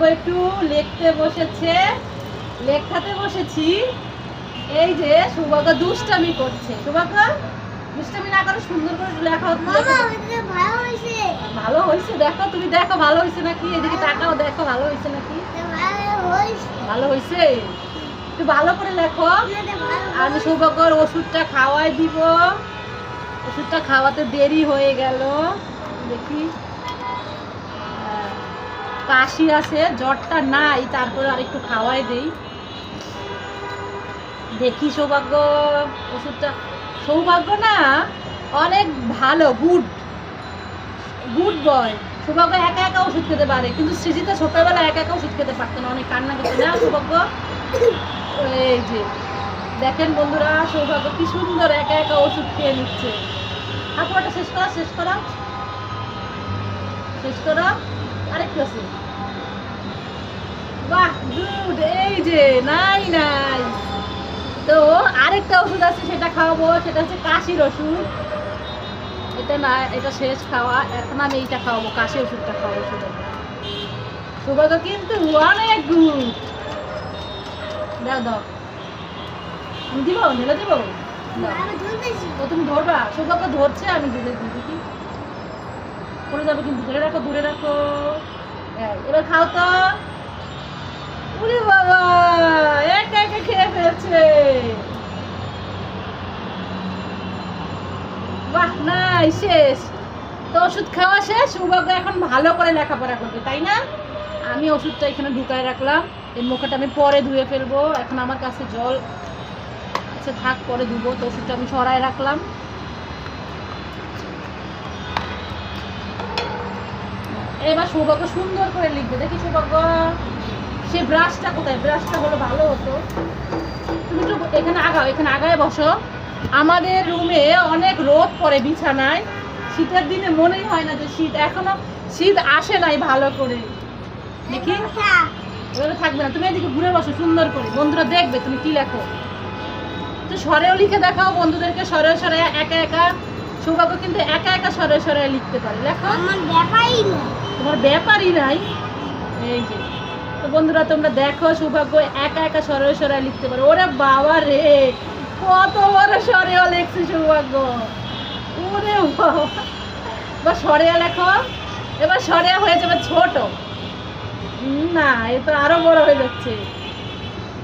সৌভাগ্য একটু লিখতে বসেছে লেখাতে বসেছি। এই যে সৌভাগ্য দুষ্টামি করছে। সৌভাগ্য দুষ্টামি না করে সুন্দর করে লেখা। ভালো হয়েছে। ভালো হয়েছে? দেখো তুমি দেখো ভালো হয়েছে নাকি? এদিকে তাকাও দেখো ভালো হয়েছে নাকি? ভালো হয়েছে। একটু ভালো করে লেখো। আমি সৌভাগ্যর ওষুধটা খাওয়াই দিব। ওষুধটা খাওয়াতে দেরি হয়ে গেল। দেখি। কাশি আছে, জ্বরটা নাই, তারপরে আর একটু খাওয়াই দেই। দেখি সৌভাগ্য, ওষুধটা সৌভাগ্য না, অনেক ভালো গুড গুড বয় সৌভাগ্য একা একা ওষুধ খেতে পারে, কিন্তু সৃজিতা ছোটবেলায় একা একা ওষুধ খেতে পারতো না, অনেক কান্না করতো। না সৌভাগ্য। এই যে, দেখেন বন্ধুরা, সৌভাগ্য কি সুন্দর একা একা ওষুধ খেয়ে নিচ্ছে। ঠাকুরটা শেষ করা শেষ করা। শেষ করা। আরেকটু আছে। বাহ গুড এই যে নাই নাই তো আরেকটা ওষুধ আছে সেটা খাওয়াবো সেটা হচ্ছে কাশির ওষুধ। এটা না এটা শেষ খাওয়া। এখন আমি এইটা খাওয়াবো কাশি ওষুধটা খাওয়াবো সৌভাগ্য সৌভাগ্য কিন্তু অনেক গুড দাও দাও। আমি দিব? ঢেলে দিব? তুমি ধরবা? সৌভাগ্য ধরছে আমি দুধে দিই। দেখি পড়ে যাবে কিন্তু, ধরে রাখো দূরে রাখো। এবার খাও তো। উরে বাবা, একা একা খেয়ে ফেলছে। বাহ নাই শেষ। তো ওষুধ খাওয়া শেষ সৌভাগ্য এখন ভালো করে লেখাপড়া করবে, তাই না? আমি ওষুধটা এখানে ঢুকায় রাখলাম। এই মুখটা আমি পরে ধুয়ে ফেলব। এখন আমার কাছে জল আচ্ছা থাক, পরে ধুবো। তো ওষুধটা আমি সরায় রাখলাম। এবার সৌভাগ্য সুন্দর করে লিখবে। দেখি সৌভাগ্য, সে ব্রাশটা কোথায়? ব্রাশটা হলো ভালো হতো। তুমি একটু এখানে আগাও, এখানে আগায় বসো। আমাদের রুমে অনেক রোদ পড়ে বিছানায়। শীতের দিনে মনেই হয় না যে শীত, এখনও শীত আসে নাই ভালো করে। দেখি। এভাবে থাকবে না। তুমি এদিকে ঘুরে বসো, সুন্দর করে। বন্ধুরা দেখবে তুমি কি লেখো। তো স্বরেও লিখে দেখাও, বন্ধুদেরকে স্বরে স্বরে একা একা সৌভাগ্য কিন্তু একা একা স্বরে স্বরে লিখতে পারে। লেখো। আমার ব্যাপারই না। তোমার ব্যাপারই নাই। এই যে। তো বন্ধুরা তোমরা দেখো সৌভাগ্য একা একা স্বরে স্বরে লিখতে পারে। ওরে বাবা রে কত বড় স্বরেও লেখছে সৌভাগ্য। ওরে বাবা। এবার স্বরেয়া লেখো। এবার স্বরেয়া হয়ে যাবে ছোট। না এ তো আরও বড় হয়ে যাচ্ছে।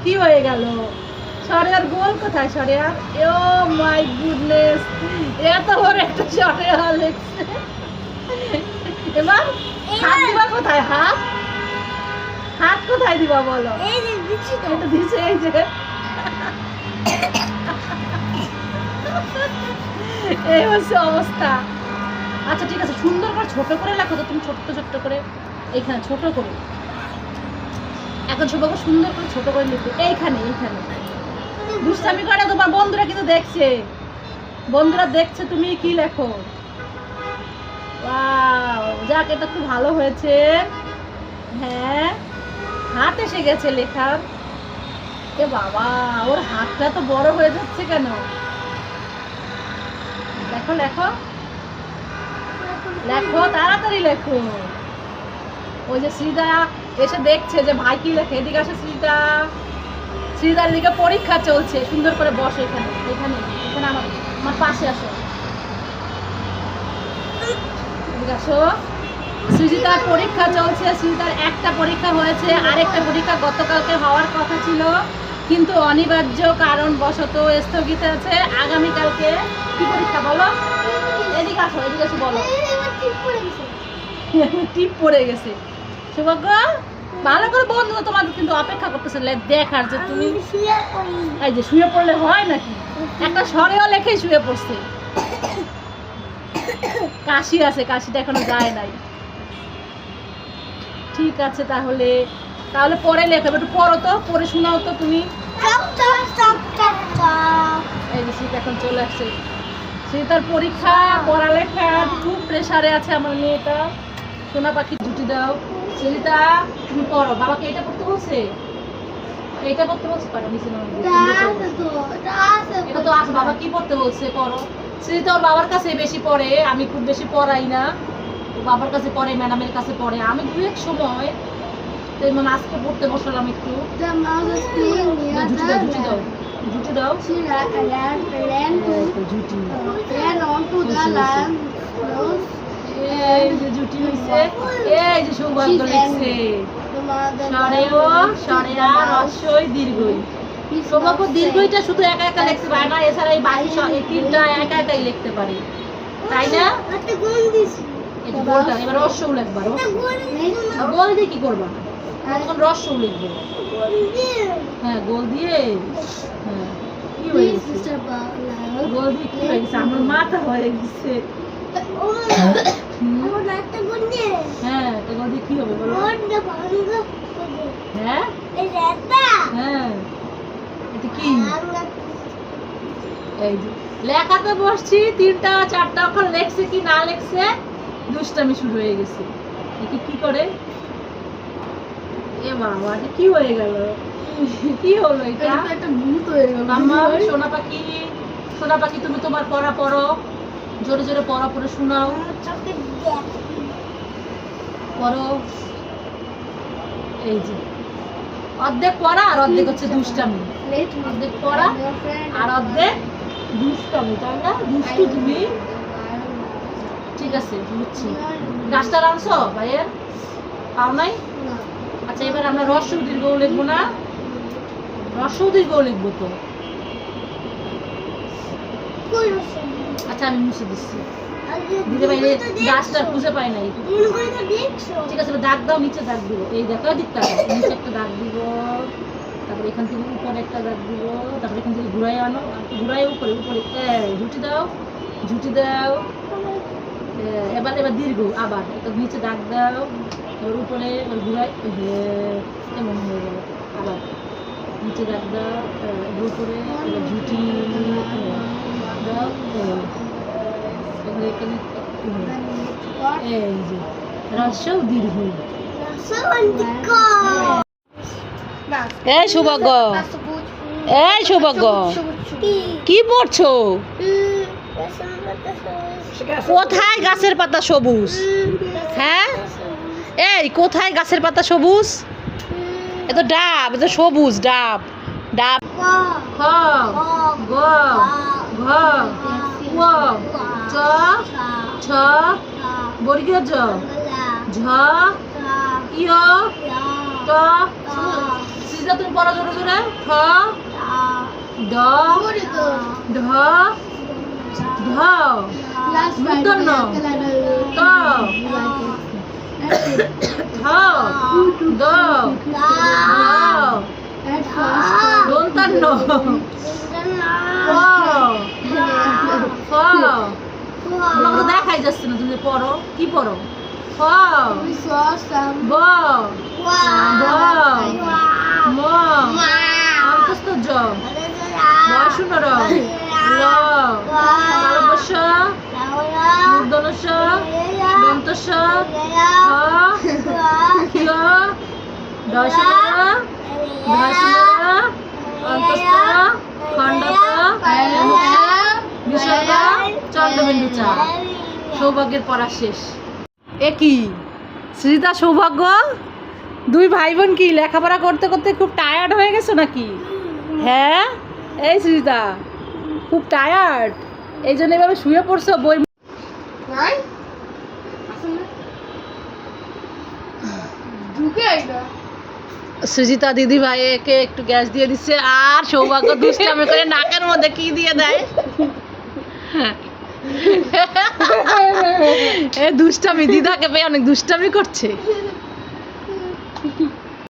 কি হয়ে গেল? সরেয়ার গোল কোথায় সরেয়ার? ও মাই গুডনেস। এত বড় একটা সরেয়া লেখছে এবার হাত দিবা কোথায়? হাত? হাত কোথায় দিবা বলো? এই যে দিচ্ছি তো। এটা দিছে এই যে। এই হচ্ছে অবস্থা। আচ্ছা ঠিক আছে সুন্দর করে ছোট করে লেখো তো তুমি ছোট্ট ছোট্ট করে। এইখানে ছোট করে। এখন সৌভাগ্য সুন্দর করে ছোট করে লিখবে এইখানে এইখানে। দুষ্টামি করে, তোমার বন্ধুরা কিন্তু দেখছে। বন্ধুরা দেখছে তুমি কি লেখো? যাক, এটা খুব ভালো হয়েছে। হ্যাঁ হাত এসে গেছে লেখার। এ বাবা, ওর হাতটা তো বড় হয়ে যাচ্ছে কেন? লেখো লেখো। লেখো, তাড়াতাড়ি লেখো। ওই যে শ্রীদা এসে দেখছে যে ভাই কি লেখে, এদিকে আসে শ্রীদা শ্রীদার দিকে পরীক্ষা চলছে। সুন্দর করে বসো এখানে এখানে এখানে আমার আমার পাশে আসো। আসো। সৃজিতার পরীক্ষা চলছে সৃজিতার একটা পরীক্ষা হয়েছে আরেকটা পরীক্ষা গতকালকে হওয়ার কথা ছিল কিন্তু অনিবার্য কারণ বশত স্থগিত আছে। আগামীকালকে কি পরীক্ষা বলো? এদিকে আসো এদিকে এসে বলো। টিপ পড়ে গেছে। সৌভাগ্য? ভালো করে বন্ধু তোমার কিন্তু অপেক্ষা করতেছে দেখার যে তুমি এই যে শুয়ে পড়লে হয় নাকি? একটা স্বরেও লেখেই শুয়ে পড়ছে। কাশি আছে কাশিটা এখনও যায় নাই। ঠিক আছে তাহলে তাহলে পরে লেখো একটু পড়ো তো পরে শোনাও তো তুমি। এই যে শীত এখন চলে আসছে। সে তার পরীক্ষা পড়ালেখা খুব প্রেসারে আছে আমার মেয়েটা। সোনা পাখি ছুটি দাও। সরিতা তুমি পড়ো বাবাকে এটা করতে বলছে? এইটা করতে বলছে? পারো নিচে এটা তো আস বাবা কি পড়তে বলছে পড়ো। সৃজিতা ওর বাবার কাছে বেশি পড়ে আমি খুব বেশি পড়াই না। ও বাবার কাছে পড়ে ম্যাডামের কাছে পড়ে। আমি দু এক সময় তো মানে আজকে পড়তে বসলাম একটু। জুটি দাও জুটি দাও জুটি তো জুটি। ran onto এই যে সৌভাগ্য লিখছে। The mother সরে ও সরে আর রস্যই দীর্ঘই। সৌভাগ্য দীর্ঘইটা শুধু একা একা লিখতে পারে না এছাড়া এই বাকি এই তিনটা একা একাই লিখতে পারে। তাই না? গোল এটা গোলটা এবার রস্যও লিখবা গোল দিয়ে কি করবা? তখন রস্যও লিখব। হ্যাঁ গোল দিয়ে। হ্যাঁ কি হয়ে গেছে? গোল দিয়ে কি হয়ে গেছে? আমার মাথা হয়ে গেছে। হ্যাঁ তো কি হবে বলো? হ্যাঁ? হ্যাঁ। এটা কি? এই যে লেখাতে বসছি তিনটা চারটা অক্ষর লেখছে কি না লেখছে দুষ্টামি শুরু হয়ে গেছে। দেখি কি করে? এ বাবা এটা কি হয়ে গেল? কি হলো এটা? একটা ভূত হয়ে গেল মাম্মা সোনা পাখি সোনা পাখি তুমি তোমার পড়া পড়ো। জোরে জোরে পড়া, পড়ে শোনাও। পড়ো। এই যে। অর্ধেক পড়া আর অর্ধেক হচ্ছে দুষ্টামি। অর্ধেক পড়া আর অর্ধেক দুষ্টামি, তাই না? দুষ্টু তুমি। ঠিক আছে, বুঝছি। গাছটা রাখছো ভাইয়ের? পাও নাই? আচ্ছা এবার আমরা রস্য দীর্ঘ লিখব না। রস্য দীর্ঘ লিখব তো। আচ্ছা আমি মুছে দিচ্ছি। দিতে পারি খুঁজে পাই নাই। ঠিক আছে দাগ দাও নিচে দাগ দিব। এই দেখো দিকটা। নিচে একটা দাগ দিব। তারপরে এখান থেকে উপরে একটা দাগ দিব। তারপরে এখান থেকে ঘুরাই আনো। ঘুরাই উপরে উপরে। ঝুটি দাও ঝুটি দাও। এবার এবার দীর্ঘ আবার। একটা নিচে দাগ দাও। এবার উপরে এবার ঘুরাই। এমন হয়ে গেল? আবার। নিচে দাগ দাও এবার উপরে এবার ঝুটি। এই এই কি পড়ছো? কোথায় গাছের পাতা সবুজ? হ্যাঁ? এই, কোথায় গাছের পাতা সবুজ? এ তো ডাব, এ তো সবুজ ডাব। ডাব। ঘ উ চ, ছ, বর্গীয় জ, ঝ ইয় ট সিজা তুমি পড়া জোরে জোরে, ঠ ড ঢ ঢ মূর্ধন্য ত থ দ দন্তান্ন তোমাকে তো দেখাই যাচ্ছে তুমি পড়ো কি পড়ো ফ ব ম অন্তস্থ জ বয়সূন্য র ল দন্তস্য হ ক্ষিয় দশূন্য দশূন্য অন্তস্থ খণ্ডত বিসর্গ চন্দ্রবিন্দু চা। সৌভাগ্যের পড়া শেষ। এ কি? সৃজিতা সৌভাগ্য? দুই ভাই বোন কি লেখাপড়া করতে করতে খুব টায়ার্ড হয়ে গেছো নাকি? হ্যাঁ? এই সৃজিতা খুব টায়ার্ড এই জন্য এভাবে শুয়ে পড়ছো? বই সুজিতা দিদি ভাই একে একটু গ্যাস দিয়ে দিচ্ছে আর সৌভাগ্য দুষ্টামি করে নাকের মধ্যে কি দিয়ে দেয়? এ দুষ্টামি দিদাকে পেয়ে অনেক দুষ্টামি করছে।